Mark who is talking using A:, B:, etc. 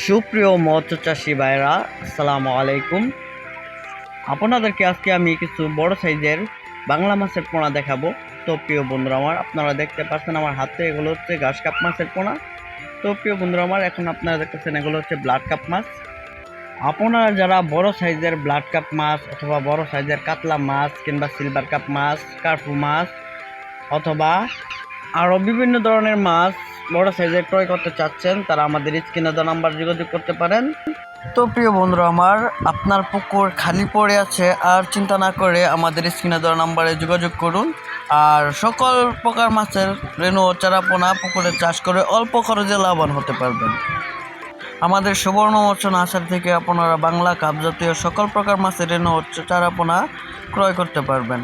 A: সুপ্রিয় মৎস্য চাষি ভাইরা, আসসালামু আলাইকুম। আপনাদেরকে আজকে আমি কিছু বড় সাইজের বাংলা মাছের পোনা দেখাবো। তো প্রিয় বন্ধুরা আমার, আপনারা দেখতে পাচ্ছেন আমার হাতে এগুলো হচ্ছে ঘাস কাপ মাছের পোনা। তো প্রিয় বন্ধুরা আমার, এখন আপনারা দেখতেছেন এগুলো হচ্ছে ব্লাড কাপ মাছ। আপনারা যারা বড় সাইজের ব্লাড কাপ মাছ অথবা বড় সাইজের কাতলা মাছ কিংবা সিলভার কাপ মাছ, কার্পু মাছ অথবা আরও বিভিন্ন ধরনের মাছ বড় সাইজের ক্রয় করতে চাচ্ছেন, তারা আমাদের স্ক্রিনে দেওয়া নাম্বার যোগাযোগ করতে পারেন। তো প্রিয় বন্ধুরা আমার, আপনার পুকুর খালি পড়ে আছে, আর চিন্তা না করে আমাদের স্ক্রিনে দেওয়া নাম্বারে যোগাযোগ করুন। আর সকল প্রকার মাছের রেণু চারাপোনা পুকুরে চাষ করে অল্প খরচে লাভবান হতে পারবেন। আমাদের সুবর্ণ মৎস্য আসার থেকে আপনারা বাংলা কাপ জাতীয় সকল প্রকার মাছের রেণু চারাপোনা ক্রয় করতে পারবেন।